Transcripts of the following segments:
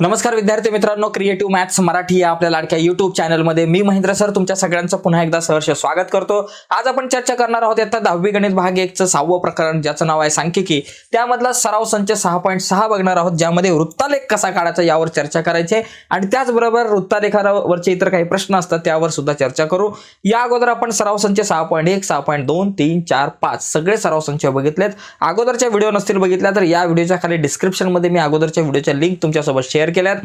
नमस्कार विद्यार्थी मित्रांनो क्रिएटिव्ह मॅथ्स मराठी या आपल्या लाडक्या युट्यूब चॅनलमध्ये मी महेंद्र सर तुमच्या सगळ्यांचं पुन्हा एकदा सहर्ष स्वागत करतो. आज आपण चर्चा करणार आहोत आता दहावी गणित भाग एकचं सहावं प्रकरण ज्याचं नाव आहे सांख्यिकी. त्यामधला सराव संच सहा पॉईंट सहा बघणार आहोत ज्यामध्ये वृत्तालेख कसा काढायचा यावर चर्चा करायची आणि त्याचबरोबर वृत्तालेखावरचे इतर काही प्रश्न असतात त्यावर सुद्धा चर्चा करू. या अगोदर आपण सराव संच सहा पॉईंट एक सहा पॉईंट दोन तीन चार पाच सगळे सराव संच बघितलेत. अगोदरच्या व्हिडिओ नसतील बघितल्या तर या व्हिडिओच्या खाली डिस्क्रिप्शनमध्ये मी अगोदरच्या व्हिडिओच्या लिंक तुमच्यासोबत शेअर केल्यात.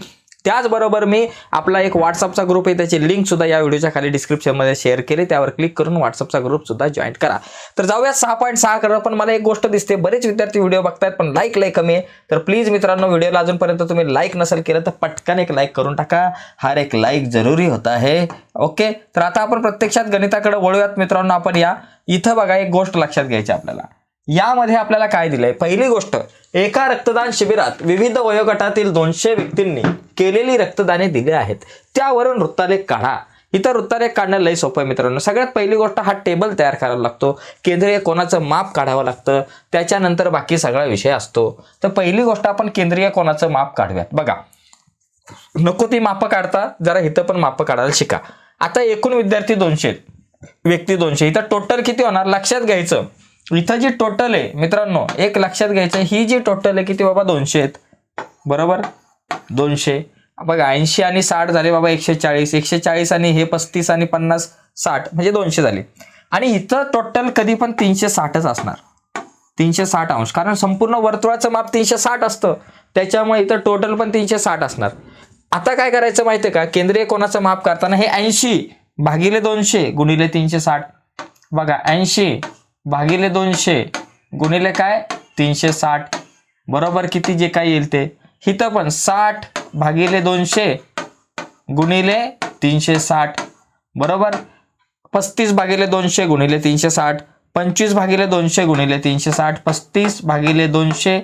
त्याचबरोबर मी आपला एक व्हॉट्सअपचा ग्रुप आहे त्याची लिंक सुद्धा या व्हिडिओच्या खाली डिस्क्रिप्शनमध्ये शेअर केली. त्यावर क्लिक करून व्हॉट्सअपचा ग्रुप सुद्धा जॉईन करा. तर जाऊया सहा पॉईंट सहा करा पण मला एक गोष्ट दिसते. बरेच विद्यार्थी व्हिडिओ बघतायत पण लाईक लय कमी आहे. तर प्लीज मित्रांनो व्हिडिओला अजूनपर्यंत तुम्ही लाईक नसेल केलं तर पटकन एक लाईक करून टाका. हर एक लाईक जरुरी होता आहे. ओके तर आता आपण प्रत्यक्षात गणिताकडे वळूयात मित्रांनो आपण या. इथं बघा एक गोष्ट लक्षात घ्यायची आपल्याला. यामध्ये आपल्याला काय दिलंय? पहिली गोष्ट एका रक्तदान शिबिरात विविध वयोगटातील दोनशे व्यक्तींनी केलेली रक्तदाने दिली आहेत. त्यावरून वृत्तालेख काढा. इथं वृत्तालेख काढणं लय सोपं आहे मित्रांनो. सगळ्यात पहिली गोष्ट हा टेबल तयार करायला लागतो. केंद्रीय कोणाचं माप काढावं लागतं. त्याच्यानंतर बाकी सगळा विषय असतो. तर पहिली गोष्ट आपण केंद्रीय कोणाचं माप काढूयात. बघा. नको ती मापं काढता जरा इथं पण मापं काढायला शिका. आता एकूण विद्यार्थी दोनशे व्यक्ती दोनशे. इथं टोटल किती होणार? लक्षात घ्यायचं. इथं जी टोटल आहे मित्रांनो एक लक्षात घ्यायचं ही जी टोटल आहे किती बाबा? दोनशे आहेत. बरोबर? दोनशे. बघा ऐंशी आणि साठ झाले बाबा एकशे चाळीस एकशे चाळीस आणि हे पस्तीस आणि पन्नास साठ म्हणजे दोनशे झाले. आणि इथं टोटल कधी पण तीनशे साठच असणार. तीनशे साठ अंश. कारण संपूर्ण वर्तुळाचं माप तीनशे साठ असतं. त्याच्यामुळे इथं टोटल पण तीनशे साठ असणार. आता काय करायचं माहिती आहे का? केंद्रीय कोणाचं माप करताना हे ऐंशी भागिले दोनशे गुणिले तीनशे साठ. बघा ऐंशी भागिले दोनशे गुणिले काय? तीनशे साठ. बरोबर किती जे काय येईल ते? इथं पण साठ भागिले दोनशे गुणिले तीनशे साठ. बरोबर? पस्तीस भागिले दोनशे गुणिले तीनशे साठ. पंचवीस भागिले दोनशे गुणिले तीनशे साठ. पस्तीस भागिले दोनशे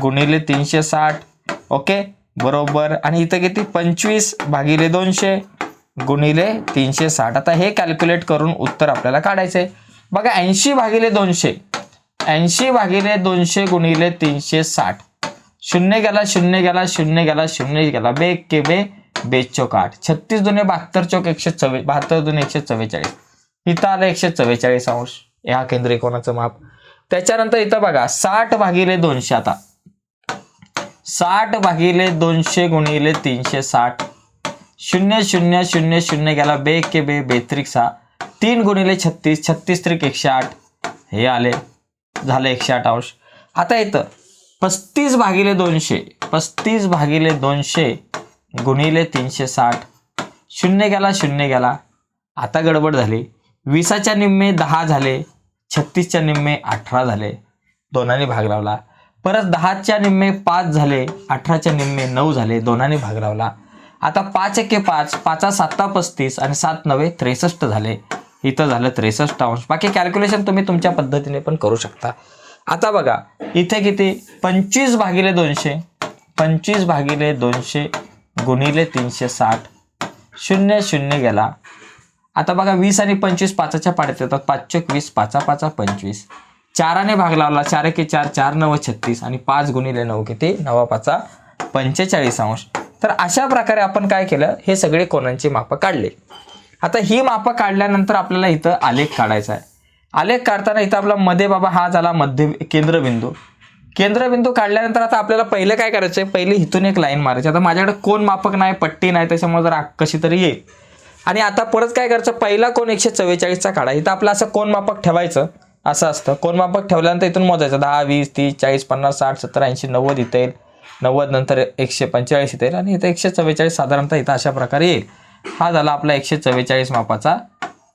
गुणिले तीनशे साठ. ओके? बरोबर. आणि इथं किती? पंचवीस भागिले दोनशे गुणिले तीनशे साठ. आता हे कॅल्क्युलेट करून उत्तर आपल्याला काढायचं आहे बघा ऐंशी भागिले दोनशे. ऐंशी भागिले दोनशे गुणिले तीनशे साठ. शून्य गेला शून्य गेला शून्य गेला शून्य गेला. बे के बे बेच चौक आठ. छत्तीस दोन्ही बहात्तर चौक एकशे चव्वे बहात्तर दोन एकशे चव्वेचाळीस. इथं आलं एकशे चव्वेचाळीस अंश. ह्या केंद्रीय कोणाचं माप. त्याच्यानंतर इथं बघा साठ भागिले दोनशे आता. साठ भागिले दोनशे गुणिले तीनशे साठ. शून्य शून्य शून्य शून्य गेला. बे के बे बेत्रिक सहा तीन गुणिले छत्तीस छत्तीस त्रिक एकशे आठ. हे आले. झालं एकशे आठ अंश. आता येतं पस्तीस भागिले दोनशे पस्तीस भागिले दोनशे गुणिले तीनशे साठ. शून्य गेला शून्य गेला. आता गडबड झाली. विसाच्या निम्मे दहा झाले. छत्तीसच्या निम्मे अठरा झाले. दोनाने भाग लावला. परत दहाच्या निम्मे पाच झाले. अठराच्या निम्मे नऊ झाले. दोनाने भाग लावला. आता पाच एके पाच पाचा सातता पस्तीस आणि सात नवे त्रेसष्ट झाले. इथं झालं त्रेसष्ट अंश. बाकी कॅल्क्युलेशन तुम्ही तुमच्या पद्धतीने पण करू शकता. आता बघा इथे किती? पंचवीस भागिले दोनशे. पंचवीस भागिले दोनशे गुणिले तीनशे साठ. शून्य शून्य गेला. आता बघा वीस आणि पंचवीस पाचाच्या पाड्यात येतात. पाचशे वीस पाचा पाचा पंचवीस. चाराने भाग लावला. चार एके चार चार नव छत्तीस आणि पाच गुणिले नऊ किती? नवा पाचा पंचेचाळीस अंश. तर अशा प्रकारे आपण काय केलं? हे सगळे कोणांची मापं काढले. आता ही मापं काढल्यानंतर आपल्याला इथं आलेख काढायचा आहे. आलेख काढताना इथं आपला मध्ये बाबा हा झाला मध्य केंद्रबिंदू. केंद्रबिंदू काढल्यानंतर आता आपल्याला पहिलं काय करायचं आहे पहिले इथून एक लाईन मारायची. आता माझ्याकडे कोण मापक नाही पट्टी नाही त्याच्यामुळे जरा कशी तरी येईल. आणि आता परत काय करायचं? पहिला कोण एकशे चव्वेचाळीसचा काढा. इथं आपलं असं कोण मापक ठेवायचं? असं असतं. कोण मापक ठेवल्यानंतर इथून मोजायचं. दहा वीस तीस चाळीस पन्नास साठ सत्तर ऐंशी नव्वद इथं येईल नव्वद नंतर एकशे पंचेचाळीस इथं येईल आणि इथं एकशे चव्वेचाळीस साधारणतः इथं अशा प्रकारे येईल. हा झाला आपला एकशे चव्वेचाळीस मापाचा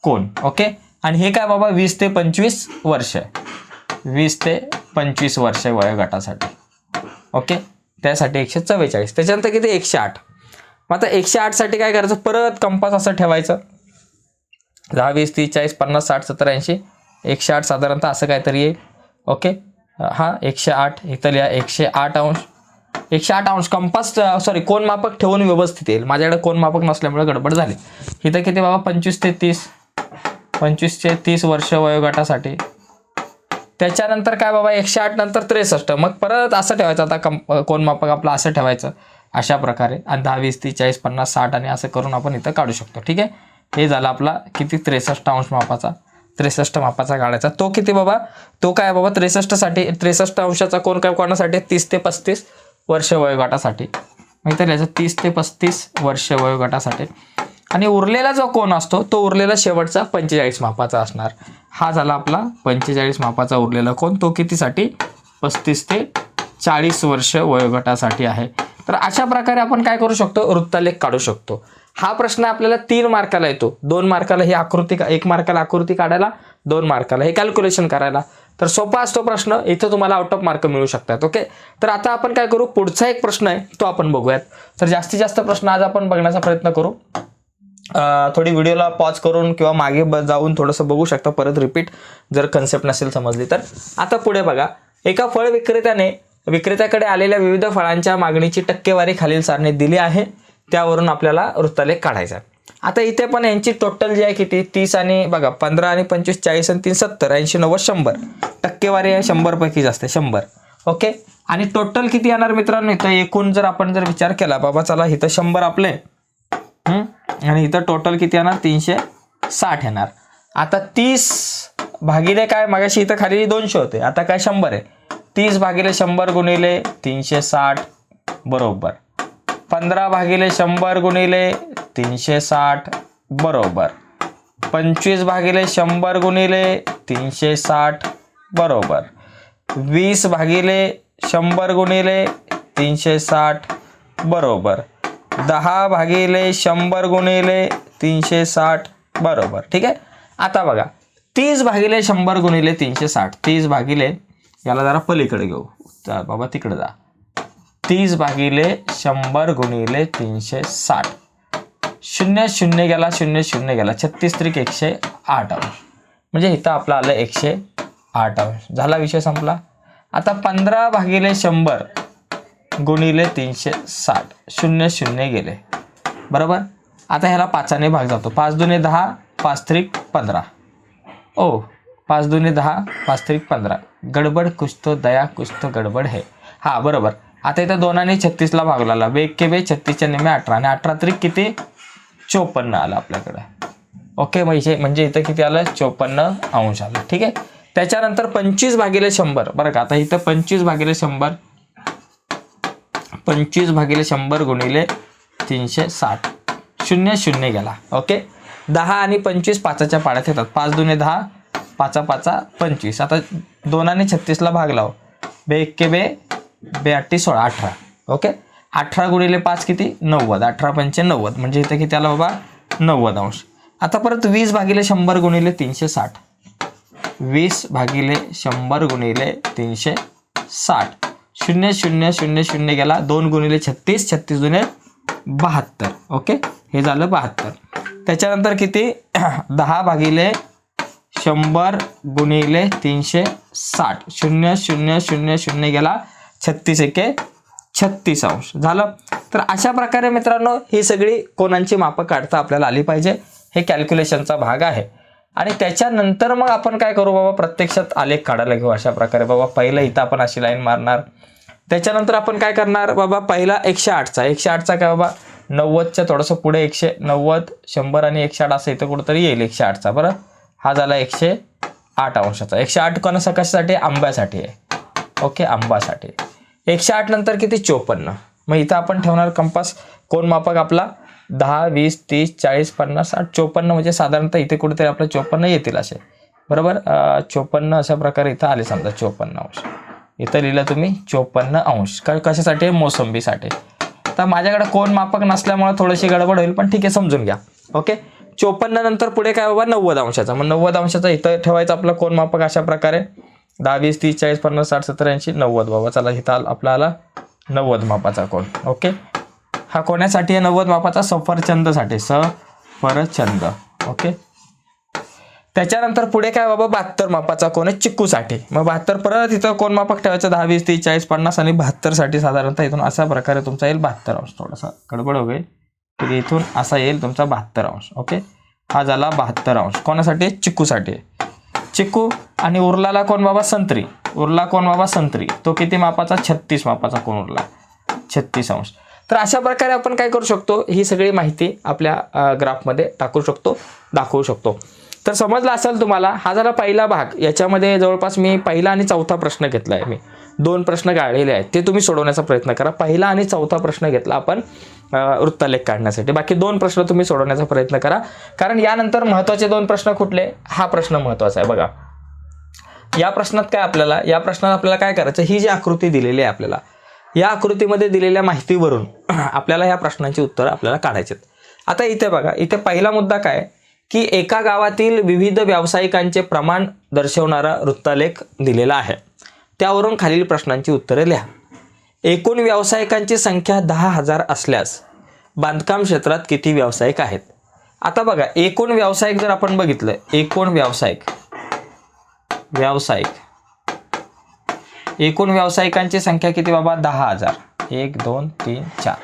कोण ओके? आणि हे काय बाबा वीस ते पंचवीस वर्ष. वीस ते पंचवीस वर्ष वयोगटासाठी ओके? त्यासाठी एकशे चव्वेचाळीस. त्याच्यानंतर किती? एकशे आठ. मग आता एकशे आठसाठी काय करायचं? परत कंपास असं ठेवायचं. दहा वीस तीस चाळीस पन्नास साठ सत्तर ऐंशी. एकशे आठ साधारणतः असं काहीतरी येईल ओके? हा एकशे आठ. इथं लिहा एकशे आठ अंश. एकशे आठ अंश कंपास सॉरी कोण मापक ठेवून व्यवस्थित येईल. माझ्याकडे कोण मापक नसल्यामुळे गडबड झाली. इथं किती बाबा? पंचवीस ते तीस. पंचवीस ते तीस वर्ष वयोगटासाठी. त्याच्यानंतर काय बाबा? एकशे आठ नंतर त्रेसष्ट. मग परत असं ठेवायचं आता कं कोण मापक आपलं असं ठेवायचं. अशा प्रकारे. आणि दहा वीस तीस चाळीस पन्नास साठ आणि असं करून आपण इथं काढू शकतो. ठीक आहे? हे झालं आपला किती? त्रेसष्ट अंश मापाचा. त्रेसष्ट मापाचा काढायचा. तो किती बाबा? तो काय बाबा? त्रेसष्टसाठी त्रेसष्ट अंशाचा कोण काय? कोणासाठी? तीस ते पस्तीस. वर्ष वयोगटासाठी. म्हणजे मग याचा तीस ते पस्तीस वर्ष वयोगटासाठी. आणि उरलेला जो कोण असतो तो उरलेला शेवटचा पंचेचाळीस मापाचा असणार. हा झाला आपला पंचेचाळीस मापाचा उरलेला कोण तो कितीसाठी? पस्तीस ते चाळीस वर्ष वयोगटासाठी आहे. तर अशा प्रकारे आपण काय करू शकतो? वृत्तालेख काढू शकतो. हा प्रश्न आपल्याला तीन मार्काला येतो. दोन मार्काला ही आकृती का- एक मार्काला आकृती काढायला दोन मार्काला हे कॅल्क्युलेशन करायला. तर सोपा असतो प्रश्न. इथं तुम्हाला आउट ऑफ मार्क मिळू शकतात. ओके तर आता आपण काय करू? पुढचा एक प्रश्न आहे तो आपण बघूयात. तर जास्तीत जास्त प्रश्न आज आपण बघण्याचा प्रयत्न करू. थोडी व्हिडिओला पॉज करून किंवा मागे ब- जाऊन थोडंसं बघू शकता परत रिपीट जर कन्सेप्ट नसेल समजली तर. आता पुढे बघा. एका फळ विक्रेत्याने विक्रेत्याकडे आलेल्या विविध फळांच्या मागणीची टक्केवारी खालील सारणी दिली आहे. त्यावरून आपल्याला वृत्तालेख काढायचा आहे. आता इथे पण यांची टोटल जी आहे किती? तीस आणि बघा पंधरा आणि पंचवीस चाळीस आणि तीन सत्तर ऐंशी नव्वद शंभर. टक्केवारी आहे शंभर पैकी जास्त शंभर. ओके? आणि टोटल किती येणार मित्रांनो? इथं एकूण जर आपण जर विचार केला बाबा चला इथं शंभर आपले. आणि इथं टोटल किती येणार? तीनशे साठ येणार. आता तीस भागिले काय? मागाशी इथं खाली दोनशे होते. आता काय शंभर आहे? तीस भागिले शंभर गुणिले तीनशे साठ बरोबर. पंधरा भागिले शंभर गुणिले तीनशे साठ बरोबर. पंचवीस भागिले शंभर गुणिले तीनशे साठ बरोबर. वीस भागिले शंभर गुणिले तीनशे साठ बरोबर. दहा भागिले शंभर गुणिले तीनशे साठ बरोबर. ठीक आहे? आता बघा. तीस भागिले शंभर गुणिले तीनशे साठ. तीस भागिले याला जरा पलीकडे घेऊ. जा बाबा तिकडे जा. तीस भागिले शंभर गुणिले तीनशे साठ. शून्य शून्य गेला शून्य शून्य गेला. छत्तीस त्रिक एकशे आठ अंश. म्हणजे इथं आपलं आलं एकशे आठ अंश. झाला विषय संपला. आता पंधरा भागिले शंभर गुणिले तीनशे साठ. शून्य शून्य गेले. बरोबर? आता ह्याला पाचाने भाग जातो. पाच दुने दहा पाच त्रिक पंधरा. ओ पाच दुने दहा पाच त्रिक पंधरा. गडबड कुछ तो दया कुछ तो गडबड है. हा बरोबर. आता इथं दोनाने छत्तीसला भाग लागला बे के बे छत्तीसच्या निम्मे अठरा. आणि अठरा तरी किती? चोपन्न आलं आपल्याकडे. ओके म्हणजे म्हणजे इथं किती आलं? चोपन्न अंश आलं. ठीक आहे? त्याच्यानंतर पंचवीस भागिले शंभर. बरं का आता इथं पंचवीस भागिले शंभर. पंचवीस भागिले शंभर गुणिले तीनशे साठ. शून्य शून्य गेला. ओके? दहा आणि पंचवीस पाचाच्या पाड्यात येतात. पाच दुने दहा पाचा पाचा पंचवीस. आता दोनाने छत्तीसला भाग लाव हो. बे एक्के बे बेआटी सोळा अठरा. ओके? अठरा गुणिले पाच किती? नव्वद. अठरा पंचे नव्वद. म्हणजे इथे किती आला बाबा? नव्वद अंश. आता परत वीस भागिले शंभर गुणिले तीनशे साठ. वीस भागिले शंभर गुणिले तीनशे साठ. शून्य शून्य शून्य शून्य गेला. दोन गुणिले छत्तीस छत्तीस गुणे बहात्तर. ओके? हे झालं बहात्तर. त्याच्यानंतर किती? दहा भागिले शंभर गुणिले तीनशे साठ. शून्य शून्य शून्य शून्य गेला. छत्तीस एके छत्तीस अंश. झालं? तर अशा प्रकारे मित्रांनो ही सगळी कोणांची मापं काढता आपल्याला आली पाहिजे हे कॅल्क्युलेशनचा भाग आहे. आणि त्याच्यानंतर मग आपण काय करू बाबा? प्रत्यक्षात आलेख काढायला घेऊ अशा प्रकारे. बाबा पहिलं इथं आपण अशी लाईन मारणार. त्याच्यानंतर आपण काय करणार बाबा? पहिला एकशे आठचा. एकशे आठचा काय बाबा? नव्वदच्या थोडंसं पुढे एकशे नव्वद शंभर आणि एकशे आठ असं इथं कुठंतरी येईल एकशे आठचा. बरं? हा झाला एकशे आठ अंशाचा. एकशे आठ कोणासा कशासाठी आंब्यासाठी आहे. ओके आंबासाठी. एकशे आठ नंतर किती? चोपन्न. मग इथं आपण ठेवणार कंपास. कोण मापक आपला? दहा वीस तीस चाळीस पन्नास साठ. चोपन्न म्हणजे साधारणतः इथे कुठेतरी आपलं चोपन्न येतील असे. बरोबर? चोपन्न अशा प्रकारे इथं आले समजा चोपन्न अंश. इथं लिहिलं तुम्ही चोपन्न अंश. का कशासाठी? मोसंबीसाठी. तर माझ्याकडे कोण मापक नसल्यामुळे थोडीशी गडबड होईल पण ठीक आहे समजून घ्या. ओके? चोपन्न नंतर पुढे काय बाबा? नव्वद अंशाचा. मग नव्वद अंशाचा इथं ठेवायचं आपलं कोण मापक अशा प्रकारे. दहा वीस तीस चाळीस पन्नास साठ सत्तर ऐंशी नव्वद. बाबा चला इथं आल- आपला आला नव्वद मापाचा कोण ओके? हा कोणासाठी आहे? नव्वद मापाचा सफरचंदसाठी. सफरचंद. ओके? त्याच्यानंतर पुढे काय बाबा? बहात्तर मापाचा कोण आहे? चिक्कूसाठी. मग बहात्तर परत इथं कोण मापक ठेवायचं? दहा वीस तीस चाळीस पन्नास आणि बहात्तरसाठी साधारणतः इथून अशा प्रकारे तुमचा येईल बहात्तर अंश. थोडासा गडबड हो गई. तरी इथून असा येईल तुमचा बहात्तर अंश. ओके? हा झाला बहात्तर अंश. कोणासाठी? चिक्कूसाठी. चिक्कू आणि उरलाला कोण बाबा? संत्री. उरला कोण बाबा? संत्री. तो किती मापाचा? छत्तीस मापाचा कोण उरला? छत्तीस अंश. तर अशा प्रकारे आपण काय करू शकतो? ही सगळी माहिती आपल्या ग्राफमध्ये टाकू शकतो दाखवू शकतो. तर समजलं असेल तुम्हाला हा झाला पहिला भाग. याच्यामध्ये जवळपास मी पहिला आणि चौथा प्रश्न घेतला आहे मी. दोन प्रश्न गाळलेले आहेत. ते तुम्ही सोडवण्याचा प्रयत्न करा. पहिला आणि चौथा प्रश्न घेतला आपण. वृत्तालेख काढण्यासाठी. बाकी दोन प्रश्न तुम्ही सोडवण्याचा प्रयत्न करा. कारण यानंतर महत्त्वाचे दोन प्रश्न कुठले? हा प्रश्न महत्त्वाचा आहे. बघा. या प्रश्नात काय आपल्याला? या प्रश्नात आपल्याला काय करायचं? ही जी आकृती दिलेली आहे आपल्याला या आकृतीमध्ये दिलेल्या माहितीवरून आपल्याला या प्रश्नांची उत्तरं आपल्याला काढायची आहेत. आता इथे बघा इथे पहिला मुद्दा काय? की एका गावातील विविध व्यावसायिकांचे प्रमाण दर्शवणारा वृत्तालेख दिलेला आहे. त्यावरून खालील प्रश्नांची उत्तरे लिहा. एकूण व्यावसायिकांची संख्या दहा हजार असल्यास बांधकाम क्षेत्रात किती व्यावसायिक आहेत? आता बघा एकूण व्यावसायिक जर आपण बघितलं एकूण व्यावसायिक व्यावसायिक. एकूण व्यावसायिकांची संख्या किती बाबा? दहा हजार. एक दोन तीन चार.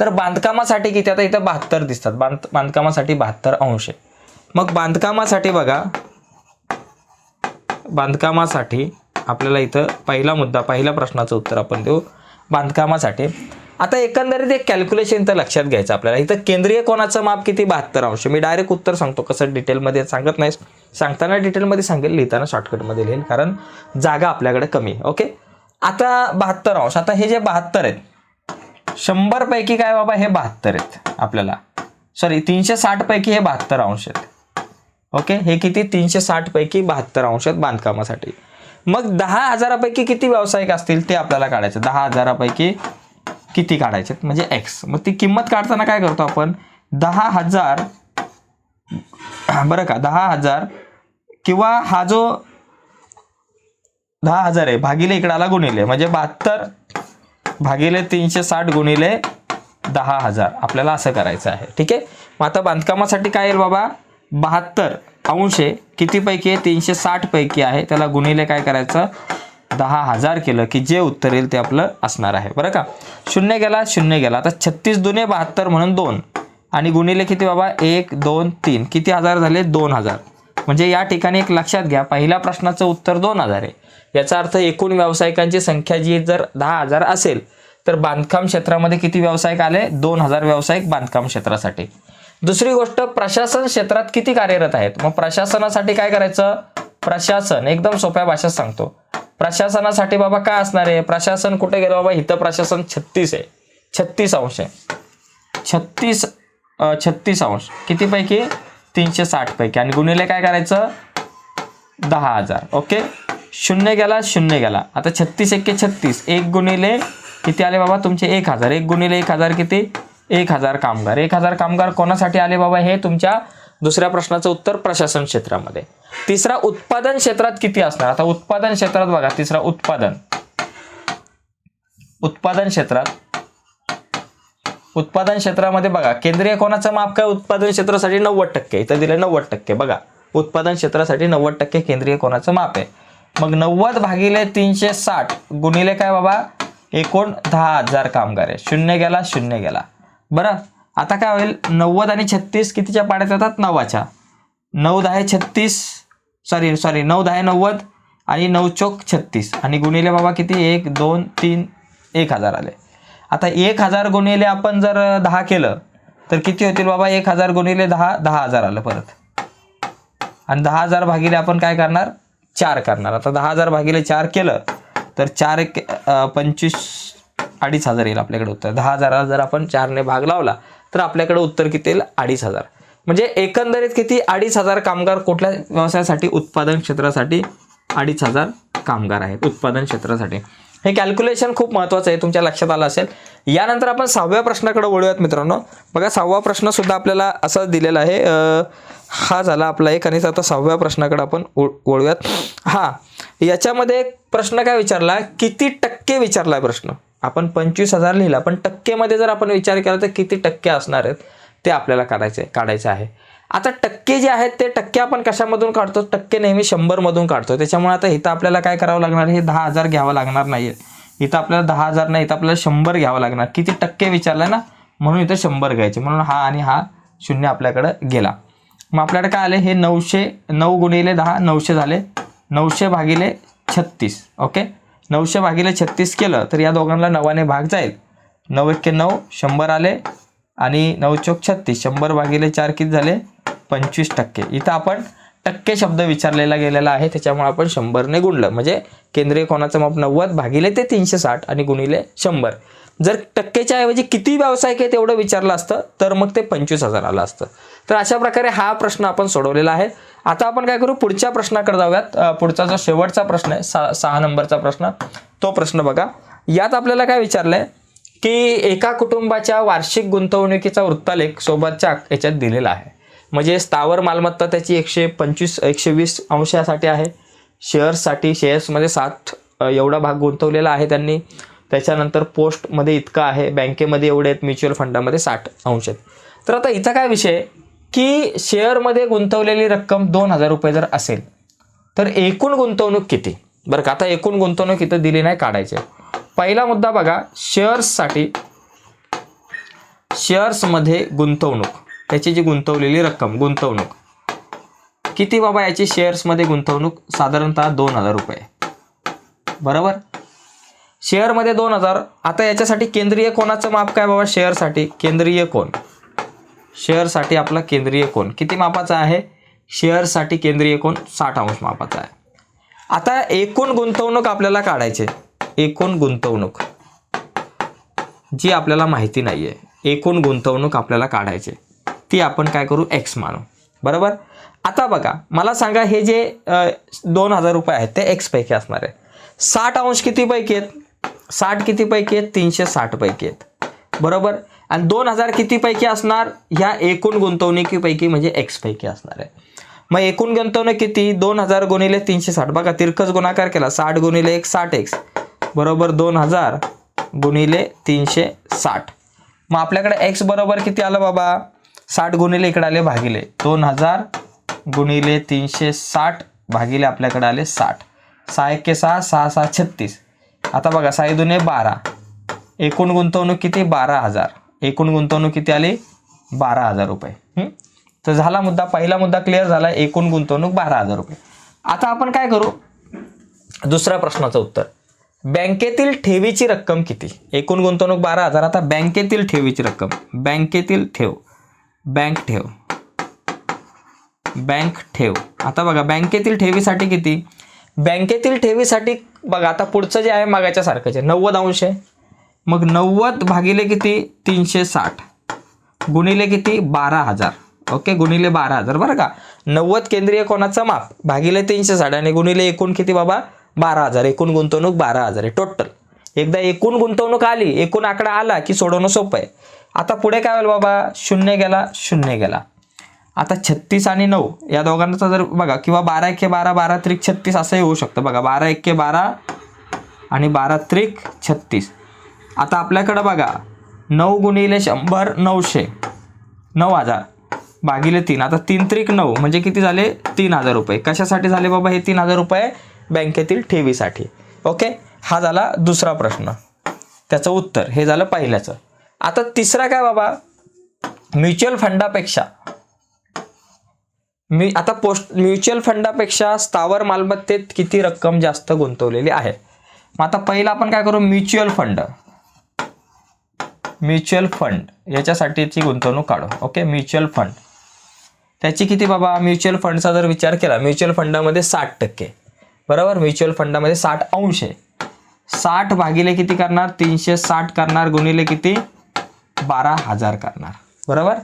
तर बांधकामासाठी किती? आता इथं बहात्तर दिसतात. बांध बांधकामासाठी बहात्तर अंश आहे. मग बांधकामासाठी बघा. बांधकामासाठी आपल्याला इथं पहिला मुद्दा पहिल्या प्रश्नाचं उत्तर आपण देऊ. बांधकामासाठी. आता एकंदरीत एक कॅल्क्युलेशन तर लक्षात घ्यायचं आपल्याला. इथं केंद्रीय कोणाचं माप किती? बहात्तर अंश. मी डायरेक्ट उत्तर सांगतो कसं डिटेलमध्ये सांगत नाही सांगताना डिटेलमध्ये सांगेल लिहिताना शॉर्टकटमध्ये लिहिल कारण जागा आपल्याकडे कमी आहे ओके आता बहात्तर अंश. आता हे जे बहात्तर आहेत शंभर पैकी काय बाबा? हे बहात्तर आहेत आपल्याला. सॉरी तीनशे साठपैकी हे बहात्तर अंश आहेत. ओके हे किती? तीनशे साठपैकी बहात्तर अंश आहेत बांधकामासाठी. मग दहा हजारापैकी किती व्यावसायिक असतील ते आपल्याला काढायचं? दहा हजारापैकी किती काढायचे? म्हणजे एक्स मग ती किंमत काढताना काय करतो आपण? दहा हजार बरं का दहा हजार किंवा हा जो दहा हजार आहे भागिले इकडाला गुणिले म्हणजे बहात्तर भागिले तीनशे साठ गुणिले दहा हजार. आपल्याला असं करायचं आहे. ठीक आहे? मग आता बांधकामासाठी काय येईल बाबा? बहात्तर अंश आहे. कितीपैकी आहे? तीनशे साठपैकी आहे. त्याला गुणिले काय करायचं? दहा हजार केलं की जे उत्तर येईल ते आपलं असणार आहे. बरं का? शून्य गेला शून्य गेला. आता छत्तीस दुने बहात्तर म्हणून दोन. आणि गुणिले किती बाबा? एक दोन तीन. किती हजार झाले? दोन हजार. म्हणजे या ठिकाणी एक लक्षात घ्या. पहिल्या प्रश्नाचं उत्तर दोन हजार आहे. याचा अर्थ एकूण व्यावसायिकांची संख्या जी जर दहा हजार असेल तर बांधकाम क्षेत्रामध्ये किती व्यावसायिक आले? दोन हजार व्यावसायिक बांधकाम क्षेत्रासाठी. दुसरी गोष्ट प्रशासन क्षेत्रात किती कार्यरत आहेत? मग प्रशासनासाठी काय करायचं? प्रशासन एकदम सोप्या भाषेत सांगतो. प्रशासनासाठी बाबा काय असणार आहे? प्रशासन कुठे गेलं? बाबा इथं प्रशासन छत्तीस आहे. छत्तीस अंश आहे. छत्तीस छत्तीस अंश. किती पैकी तीनशे साठ पैकी. आणि गुन्हेले काय करायचं? दहा हजार. ओके? शून्य गेला शून्य गेला. आता छत्तीस एक्के छत्तीस. एक गुणिले किती आले बाबा? तुमचे एक हजार. एक गुणिले एक हजार किती? एक हजार कामगार. एक हजार कामगार कोणासाठी आले बाबा? हे तुमच्या दुसऱ्या प्रश्नाचं उत्तर प्रशासन क्षेत्रामध्ये. तिसरा उत्पादन क्षेत्रात किती असणार? आता उत्पादन क्षेत्रात बघा तिसरा उत्पादन. उत्पादन क्षेत्रात उत्पादन क्षेत्रामध्ये बघा केंद्रीय कोणाचं माप काय? उत्पादन क्षेत्रासाठी नव्वद टक्के. इथं दिलं नव्वद टक्के. बघा उत्पादन क्षेत्रासाठी नव्वद टक्के केंद्रीय कोणाचं माप आहे. मग नव्वद भागिले तीनशे साठ गुणिले काय बाबा? एकूण दहा हजार कामगार आहे. शून्य गेला शून्य गेला. बरं आता काय होईल? नव्वद आणि छत्तीस कितीच्या पाड्यात येतात? नवाच्या नऊ दहा छत्तीस सॉरी सॉरी नऊ दहा नव्वद आणि नऊ चौक छत्तीस. आणि गुणिले बाबा किती? एक दोन तीन एक हजार आले. आता एक हजार गुणिले आपण जर दहा केलं तर किती होतील बाबा? एक हजार गुणिले दहा दहा हजार आलं परत. आणि दहा हजार भागिले आपण काय करणार? चार करणार. आता दहा हजार भागिले चार केलं तर चार एक पंचवीस अडीच हजार येईल आपल्याकडे उत्तर. दहा हजाराला जर आपण चारने भाग लावला तर आपल्याकडे उत्तर किती येईल? अडीच हजार. म्हणजे एकंदरीत किती? अडीच हजार कामगार कुठल्या व्यवसायासाठी? उत्पादन क्षेत्रासाठी अडीच हजार कामगार आहेत उत्पादन क्षेत्रासाठी. हे कॅल्क्युलेशन खूप महत्त्वाचं आहे तुमच्या लक्षात आलं असेल. यानंतर आपण सहाव्या प्रश्नाकडे वळूयात मित्रांनो. बघा सहावा प्रश्न सुद्धा आपल्याला असा दिलेला आहे हा झाला आपला एक आणि आता सहाव्या प्रश्नाकडे आपण वळूयात. हा याच्यामध्ये एक प्रश्न काय विचारला? किती टक्के विचारला प्रश्न? आपण पंचवीस हजार लिहिला पण टक्केमध्ये जर आपण विचार केला तर किती टक्के असणार आहेत ते आपल्याला काढायचे काढायचे आहे. आता टक्के जे आहेत ते टक्के आपण कशामधून काढतो? टक्के नेहमी शंभरमधून काढतो. त्याच्यामुळे आता इथं आपल्याला काय करावं लागणार? हे दहा हजार घ्यावं लागणार नाही इथं आपल्याला दहा हजार नाही इथं आपल्याला शंभर घ्यावं लागणार. किती टक्के विचारलं ना म्हणून इथं शंभर घ्यायचे. म्हणून हा आणि हा शून्य आपल्याकडं गेला. मग आपल्याकडे काय आले? हे नऊशे नऊ गुणिले दहा नऊशे झाले. नऊशे भागिले छत्तीस ओके? नऊशे भागिले छत्तीस केलं तर या दोघांना नवाने भाग जाईल. नऊ एक्के नऊ शंभर आले आणि नऊ चौक छत्तीस. शंभर भागिले चार किती झाले? पंचवीस टक्के. इथं आपण टक्के शब्द विचारलेला गेलेला आहे त्याच्यामुळे आपण शंभरने गुणलं. म्हणजे केंद्रीय कोणाचं माप? नव्वद भागिले ते तीनशे साठ आणि गुणिले शंभर. जर टक्केच्या ऐवजी किती व्यावसायिक आहे तेवढं विचारलं असतं तर मग ते पंचवीस हजार आलं असतं. तर अशा प्रकारे हा प्रश्न आपण सोडवलेला आहे. आता आपण काय करू? पुढच्या प्रश्नाकडे जाऊयात. पुढचा जो शेवटचा प्रश्न आहे सहा सहा नंबरचा प्रश्न तो प्रश्न बघा. यात आपल्याला काय विचारलंय? की एका कुटुंबाच्या वार्षिक गुंतवणुकीचा वृत्तालेख सोबतच्या याच्यात दिलेला आहे. म्हणजे स्थावर मालमत्ता त्याची एकशे पंचवीस एकशे वीस अंशासाठी आहे. शेअर्ससाठी शेअर्समध्ये साठ एवढा भाग गुंतवलेला आहे त्यांनी. त्याच्यानंतर पोस्टमध्ये इतका आहे. बँकेमध्ये एवढे आहेत म्युच्युअल फंडामध्ये साठ अंश आहेत. तर आता इथं काय विषय आहे? की शेअरमध्ये गुंतवलेली रक्कम दोन हजार रुपये जर असेल तर एकूण गुंतवणूक किती? बरं का आता एकूण गुंतवणूक इथं दिली नाही काढायची. पहिला मुद्दा बघा शेअर्ससाठी शेअर्समध्ये गुंतवणूक त्याची जी गुंतवलेली रक्कम गुंतवणूक. किती बाबा याची शेअर्समध्ये गुंतवणूक? साधारणतः दोन हजार रुपये. बरोबर? शेअरमध्ये दोन हजार आता याच्यासाठी केंद्रीय कोणाचं माप काय बाबा? शेअरसाठी. केंद्रीय कोण? शेअरसाठी आपला केंद्रीय कोण? किती मापाचा आहे? शेअरसाठी केंद्रीय कोण? साठ अंश मापाचा आहे. आता एकूण गुंतवणूक आपल्याला काढायचे एकूण गुंतवणूक. जी आपल्याला माहिती नाही आहे एकूण गुंतवणूक आपल्याला काढायचे ती आपण काय करू? एक्स मानू. बरोबर? आता बघा मला सांगा हे जे दोन हजार रुपये आहेत ते एक्सपैकी असणार आहे. साठ अंश किती पैकी आहेत? साठ किती पैकी आहेत? तीनशे साठपैकी आहेत. बरोबर? आणि दोन हजार कितीपैकी असणार? ह्या एकूण गुंतवणुकीपैकी म्हणजे एक्सपैकी असणार आहे. मग एकूण गुंतवणूक किती? दोन हजार गुणिले तीनशे साठ. बघा तिरकस गुणाकार केला. साठ गुणिले एक साठ एक्स बरोबर दोन हजार गुणिले तीनशे साठ. मग आपल्याकडे एक्स बरोबर किती आलं बाबा? साठ गुणिले इकडे आले भागिले. दोन हजार गुणिले तीनशे साठ भागिले आपल्याकडे आले साठ. सहा एक्के सहा सहा सहा छत्तीस. आता बघा साई दुने बारा. एकूण गुंतवणूक किती? बारा हजार. एकूण गुंतवणूक किती आली? बारा हजार रुपये. तर झाला मुद्दा पहिला मुद्दा क्लिअर झाला एकूण गुंतवणूक बारा हजार रुपये. आता आपण काय करू? दुसऱ्या प्रश्नाचं उत्तर. बँकेतील ठेवीची रक्कम किती? एकूण गुंतवणूक बारा हजार आता बँकेतील ठेवीची रक्कम. बँकेतील ठेव. बँक ठेव. बँक ठेव. आता बघा बँकेतील ठेवीसाठी किती? बँकेतील ठेवीसाठी बघा आता पुढचं जे आहे मागायच्या सारखंच आहे. नव्वद अंश आहे. मग नव्वद भागिले किती? तीनशे साठ. गुणिले किती? बारा हजार. ओके गुणिले बारा हजार. बरं का? नव्वद केंद्रीय कोणाचं माप? भागिले तीनशे साठ आणि गुणिले एकूण किती बाबा? बारा हजार. एकूण गुंतवणूक बारा हजार आहे टोटल एकदा एकूण गुंतवणूक आली एकूण आकडा आला की सोडवणं सोपं आहे. आता पुढे काय होईल बाबा? शून्य गेला शून्य गेला. आता छत्तीस आणि नऊ या दोघांचा जर बघा किंवा बारा एके बारा बारा त्रिक छत्तीस असंही होऊ शकतं. बघा बारा एके बारा आणि बारा त्रिक छत्तीस. आता आपल्याकडं बघा नऊ गुणिले शंभर नऊशे. नऊ हजार. भागिले तीन. आता तीन त्रिक नऊ म्हणजे किती झाले? तीन हजार रुपये. कशासाठी झाले बाबा हे तीन हजार रुपये? बँकेतील ठेवीसाठी. ओके? हा झाला दुसरा प्रश्न. त्याचं उत्तर. हे झालं पहिल्याचं. आता तिसरा काय बाबा? म्युच्युअल फंडापेक्षा. मी आता पोस्ट म्युच्युअल फंडापेक्षा स्थावर मालमत्तेत किती रक्कम जास्त गुंतवलेली आहे? मग आता पहिला आपण काय करू? Mutual fund. म्युच्युअल फंड याच्यासाठीची गुंतवणूक काढू. ओके? Mutual fund. त्याची किती बाबा? म्युच्युअल फंडचा जर विचार केला म्युच्युअल फंडामध्ये साठ टक्के. बरोबर? म्युच्युअल फंडामध्ये साठ अंश आहे. साठ भागिले किती करणार? तीनशे साठ करणार गुणिले किती? बारा हजार करणार. बरोबर?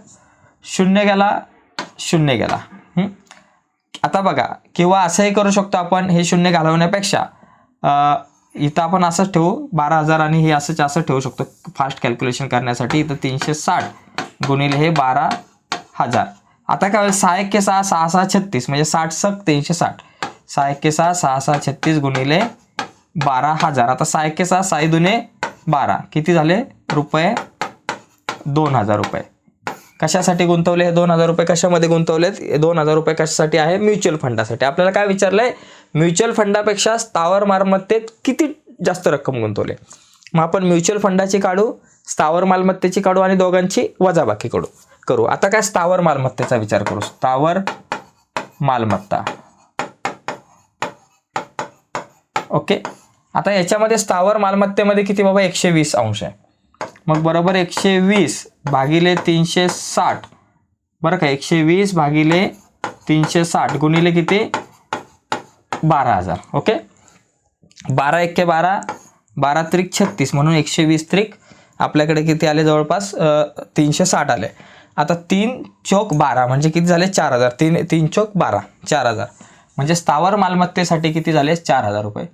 शून्य गेला शून्य गेला. आता बघा किंवा असंही करू शकतो आपण हे शून्य घालवण्यापेक्षा. इथं आपण असंच ठेवू बारा हजार आणि हे असंच असं ठेवू शकतो. फास्ट कॅल्क्युलेशन करण्यासाठी इथं तीनशे साठ गुणिले हे बारा हजार. आता काय होईल? सहा एक्के सहा सहा सहा छत्तीस. म्हणजे साठ सक तीनशे साठ. सहा एक्के सहा सहा सहा छत्तीस गुणिले बारा हजार. आता सहा एक्के सहा साई दुने बारा. किती झाले? रुपये दोन हजार रुपये. कशासाठी गुंतवले? हे दोन हजार रुपये कशामध्ये गुंतवलेत? दोन हजार रुपये कशासाठी आहे? म्युच्युअल फंडासाठी. आपल्याला काय विचारलंय? म्युच्युअल फंडापेक्षा स्थावर मालमत्तेत किती जास्त रक्कम गुंतवले? मग आपण म्युच्युअल फंडाची काढू स्थावर मालमत्तेची काढू आणि दोघांची वजाबाकी काढू करू. आता काय स्थावर मालमत्तेचा विचार करू? स्थावर मालमत्ता. ओके? आता याच्यामध्ये स्थावर मालमत्तेमध्ये किती बाबा? एकशे वीस अंश आहे. मग बरोबर एकशे वीस भागिले तीनशे साठ. बरं का? एकशे वीस भागिले तीनशे साठ गुणिले किती? बारा हजार ओके? बारा एक्के बारा बारा त्रिक छत्तीस म्हणून एकशे वीस त्रिक आपल्याकडे किती आले जवळपास? तीनशे साठ आले. आता तीन चौक बारा म्हणजे किती झाले? चार हजार. तीन तीन चौक बारा चार हजार. म्हणजे स्थावर मालमत्तेसाठी किती झाले? चार हजार रुपये.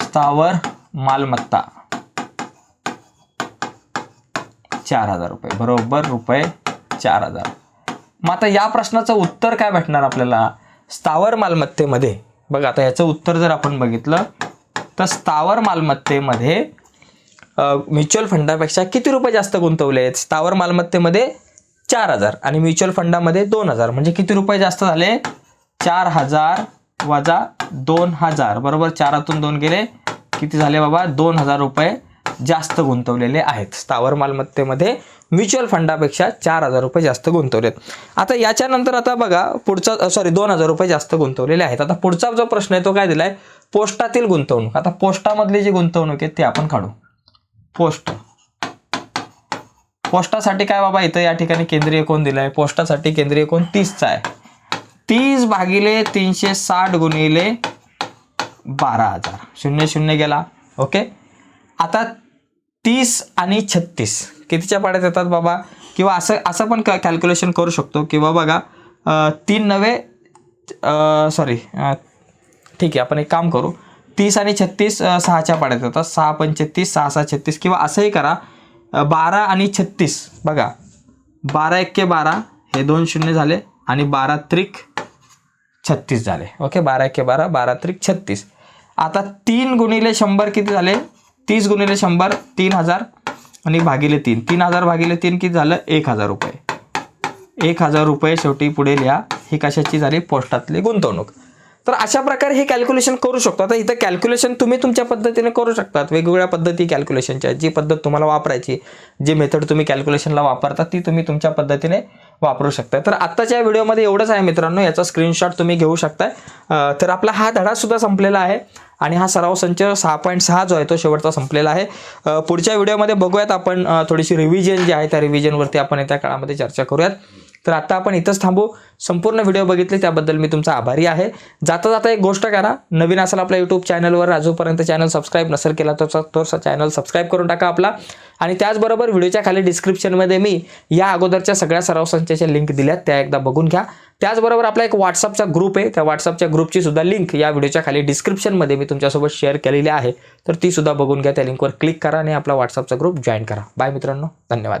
स्थावर मालमत्ता. चार हजार रुपये. बरोबर रुपये चार हजार. मग आता या प्रश्नाचं उत्तर काय भेटणार आपल्याला? स्थावर मालमत्तेमध्ये बघा आता याचं उत्तर जर आपण बघितलं तर स्थावर मालमत्तेमध्ये म्युच्युअल फंडापेक्षा किती रुपये जास्त गुंतवले आहेत? स्थावर मालमत्तेमध्ये चार हजार आणि म्युच्युअल फंडामध्ये दोन हजार. म्हणजे किती रुपये जास्त झाले? चार हजार वजा दोन हजार. बरोबर? चारातून दोन गेले. किती झाले बाबा? दोन हजार रुपये जास्त गुंतवलेले आहेत. स्थावर मालमत्तेमध्ये म्युच्युअल फंडापेक्षा चार हजार रुपये जास्त गुंतवलेत. आता याच्यानंतर आता बघा पुढचा सॉरी दोन हजार रुपये जास्त गुंतवलेले आहेत. आता पुढचा जो प्रश्न आहे तो काय दिलाय? पोस्टातील गुंतवणूक. आता पोस्टामधली जी गुंतवणूक आहे ती आपण काढू. पोस्ट. पोस्टासाठी काय बाबा इथं या ठिकाणी केंद्रीय कोण दिलाय? पोस्टासाठी केंद्रीय कोण? तीसचा आहे. तीस भागिले तीनशे साठ गुणिले बारा हजार. शून्य शून्य गेला. ओके? आता तीस आणि छत्तीस. कितीच्या पाड्यात येतात बाबा? किंवा असं असं पण कॅल्क्युलेशन करू शकतो. किंवा बघा तीन नवे सॉरी ठीक आहे आपण एक काम करू. तीस आणि छत्तीस सहाच्या पाड्यात येतात. सहा पंचेत्तीस सहा सहा छत्तीस किंवा असंही करा. बारा आणि छत्तीस बघा. बारा एक्के बारा हे दोन शून्य झाले आणि बारा त्रिक छत्तीस झाले. ओके बारा एक्के बारा बारा त्रिक छत्तीस. आता तीन गुणिले शंभर किती झाले? तीस गुणिले शंभर तीन हजार आणि भागिले तीन. तीन हजार भागिले तीन किती झालं? एक हजार रुपये. एक हजार रुपये शेवटी पुढे लिहा. ही कशाची झाली? पोस्टातली गुंतवणूक. तर अशा प्रकारे हे कॅल्क्युलेशन करू शकतो. आता इथं कॅल्क्युलेशन तुम्ही तुमच्या पद्धतीने करू शकतात. वेगवेगळ्या पद्धती कॅल्क्युलेशनच्या जी पद्धत तुम्हाला वापरायची जी मेथड तुम्ही कॅल्क्युलेशनला वापरता ती तुम्ही तुमच्या पद्धतीने वापरू शकता. तर आत्ताच्या व्हिडिओमध्ये एवढंच आहे मित्रांनो. याचा स्क्रीनशॉट तुम्ही घेऊ शकताय. तर आपला हा धडासुद्धा संपलेला आहे. आणि हा सराव संच सहा पॉईंट सहा जो आहे तो शेवटचा संपलेला आहे. पुढच्या व्हिडिओमध्ये बघूयात आपण थोडीशी रिव्हिजन जी आहे त्या रिव्हिजनवरती आपण येत्या काळामध्ये चर्चा करूयात. तर आता आपण इथंच थांबू. संपूर्ण व्हिडिओ बघितले त्याबद्दल मी तुमचा आभारी आहे. जाता जाता एक गोष्ट करा. नवीन असेल आपल्या यूट्यूब चॅनलवर अजूनपर्यंत चॅनल सबस्क्राईब नसेल केला तर तो चॅनल सबस्क्राईब करून टाका आपला. आणि त्याचबरोबर व्हिडिओच्या खाली डिस्क्रिप्शनमध्ये मी या अगोदरच्या सगळ्या सराव संचाच्या लिंक दिल्यात. त्या एकदा बघून घ्या. त्याचबरोबर आपला एक व्हॉट्सअपचा ग्रुप आहे. त्या व्हॉट्सअपच्या ग्रुपची सुद्धा लिंक या व्हिडिओच्या खाली डिस्क्रिप्शनमध्ये मी तुमच्यासोबत शेअर केलेली आहे. तर ती सुद्धा बघून घ्या. त्या लिंकवर क्लिक करा आणि आपला व्हॉट्सअपचा ग्रुप जॉईन करा. बाय मित्रांनो. धन्यवाद.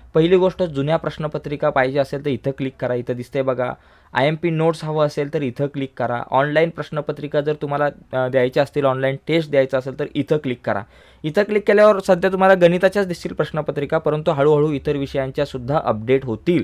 पहिली गोष्ट जुन्या प्रश्नपत्रिका पाहिजे असेल तर इथं क्लिक करा. इथं दिसते बघा आय एम पी नोट्स हवं असेल तर इथं क्लिक करा. ऑनलाईन प्रश्नपत्रिका जर तुम्हाला द्यायच्या असतील ऑनलाईन टेस्ट द्यायचा असेल तर इथं क्लिक करा. इथं क्लिक केल्यावर सध्या तुम्हाला गणिताच्याच दिसतील प्रश्नपत्रिका परंतु हळूहळू इतर विषयांच्या सुद्धा अपडेट होतील.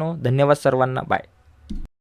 मित्रांनो धन्यवाद सर्वांना. बाय